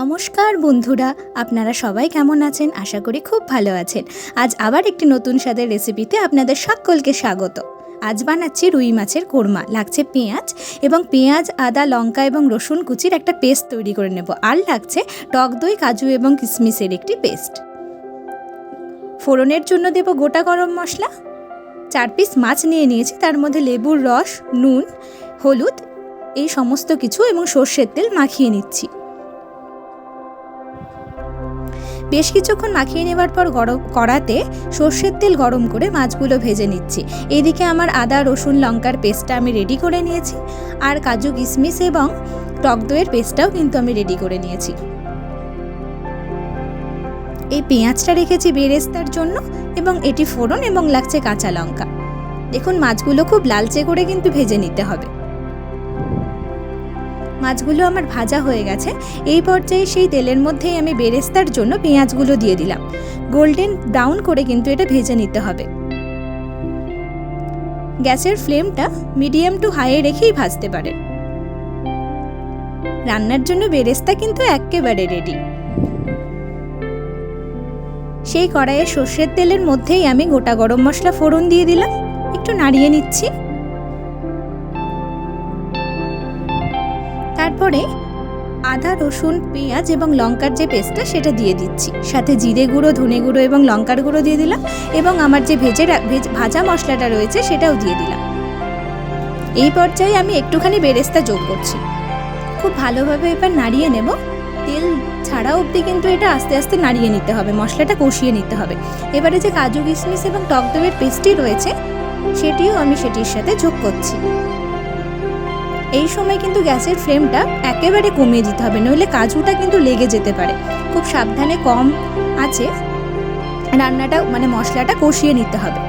নমস্কার বন্ধুরা, আপনারা সবাই কেমন আছেন? আশা করি খুব ভালো আছেন। আজ আবার একটি নতুন স্বাদের রেসিপিতে আপনাদের সকলকে স্বাগত। আজ বানাচ্ছি রুই মাছের কোরমা, লাগছে পেঁয়াজ এবং পেঁয়াজ, আদা, লঙ্কা এবং রসুন কুচির একটা পেস্ট তৈরি করে নেব। আর লাগছে টক দই, কাজু এবং কিশমিশের একটি পেস্ট। ফোড়নের জন্য দেব গোটা গরম মশলা। চার পিস মাছ নিয়ে নিয়েছি, তার মধ্যে লেবুর রস, নুন, হলুদ, এই সমস্ত কিছু এবং সর্ষের তেল মাখিয়ে নিচ্ছি। বেশ কিছুক্ষণ মাখিয়ে নেওয়ার পর গরম কড়াতে সর্ষের তেল গরম করে মাছগুলো ভেজে নিচ্ছি। এদিকে আমার আদা, রসুন, লঙ্কার পেস্টটা আমি রেডি করে নিয়েছি। আর কাজু, কিশমিশ এবং টক দইয়ের পেস্টটাও কিন্তু আমি রেডি করে নিয়েছি। এই পেঁয়াজটা রেখেছি বেরেস্তার জন্য এবং এটি ফোড়ন এবং লাগছে কাঁচা লঙ্কা। দেখুন, মাছগুলো খুব লালচে করে কিন্তু ভেজে নিতে হবে। মাছগুলো আমার ভাজা হয়ে গেছে। এই পর্যায়ে সেই তেলের মধ্যেই আমি বেরেস্তার জন্য পেঁয়াজগুলো দিয়ে দিলাম। গোল্ডেন ব্রাউন করে কিন্তু এটা ভেজে নিতে হবে। গ্যাসের ফ্লেমটা মিডিয়াম টু হাইয়ে রেখেই ভাজতে পারেন রান্নার জন্য বেরেস্তা কিন্তু একেবারে রেডি। সেই কড়াইয়ে সর্ষের তেলের মধ্যেই আমি গোটা গরম মশলা ফোড়ন দিয়ে দিলাম। একটু নাড়িয়ে নিচ্ছি। তারপরে আদা, রসুন, পেঁয়াজ এবং লঙ্কার যে পেস্টটা সেটা দিয়ে দিচ্ছি। সাথে জিরে গুঁড়ো, ধনে গুঁড়ো এবং লঙ্কার গুঁড়ো দিয়ে দিলাম এবং আমার যে ভেজে, ভেজ মশলাটা রয়েছে সেটাও দিয়ে দিলাম। এই পর্যায়ে আমি একটুখানি বেরেস্তা যোগ করছি। খুব ভালোভাবে এবার নাড়িয়ে নেব। তেল ছাড়া অবধি কিন্তু এটা আস্তে আস্তে নাড়িয়ে নিতে হবে, মশলাটা কষিয়ে নিতে হবে। এবারে যে কাজু কিশমিশ এবং টক দইয়ের পেস্টটি রয়েছে, সেটিও আমি সেটির সাথে যোগ করছি। এই সময় কিন্তু গ্যাসের ফ্লেমটা একেবারে কমিয়ে দিতে হবে, নইলে কাজুটা কিন্তু লেগে যেতে পারে। খুব সাবধানে কম আছে রান্নাটা মানে মশলাটা কষিয়ে নিতে হবে।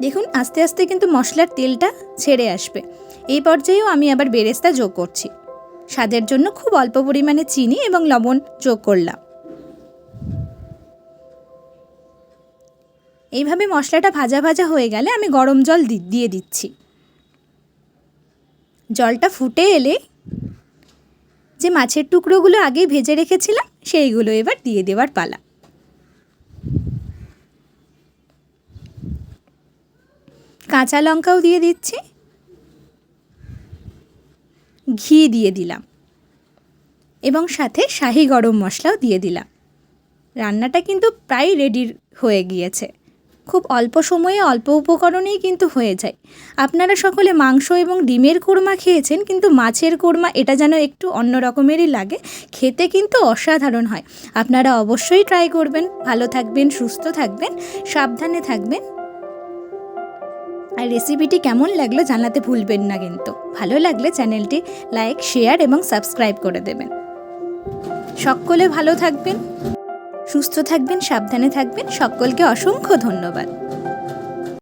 দেখুন, আস্তে আস্তে কিন্তু মশলার তেলটা ছেড়ে আসবে। এই পর্যায়েও আমি আবার বেরেস্তা যোগ করছি। স্বাদের জন্য খুব অল্প পরিমাণে চিনি এবং লবণ যোগ করলাম। এইভাবে মশলাটা ভাজা ভাজা হয়ে গেলে আমি গরম জল দিয়ে দিচ্ছি। জলটা ফুটে এলে যে মাছের টুকরোগুলো আগেই ভেজে রেখেছিলাম, সেইগুলো এবার দিয়ে দেওয়ার পালা। কাঁচা লঙ্কাও দিয়ে দিচ্ছি। ঘি দিয়ে দিলাম। এবং সাথে শাহি গরম মশলাও দিয়ে দিলাম। রান্নাটা কিন্তু প্রায় রেডি হয়ে গিয়েছে। খুব অল্প সময়ে অল্প উপকরণেই কিন্তু হয়ে যায়। আপনারা সকলে মাংস এবং ডিমের কোরমা খেয়েছেন, কিন্তু মাছের কোরমা এটা যেন একটু অন্য রকমেরই লাগে, খেতে কিন্তু অসাধারণ হয়। আপনারা অবশ্যই ট্রাই করবেন। ভালো থাকবেন, সুস্থ থাকবেন, সাবধানে থাকবেন। আর রেসিপিটি কেমন লাগল জানাতে ভুলবেন না কিন্তু। ভালো লাগলে চ্যানেলটি লাইক শেয়ার এবং সাবস্ক্রাইব করে দেবেন। সকলে ভালো থাকবেন। সুস্থ থাকবেন সাবধানে থাকবেন। সকলকে অসংখ্য ধন্যবাদ।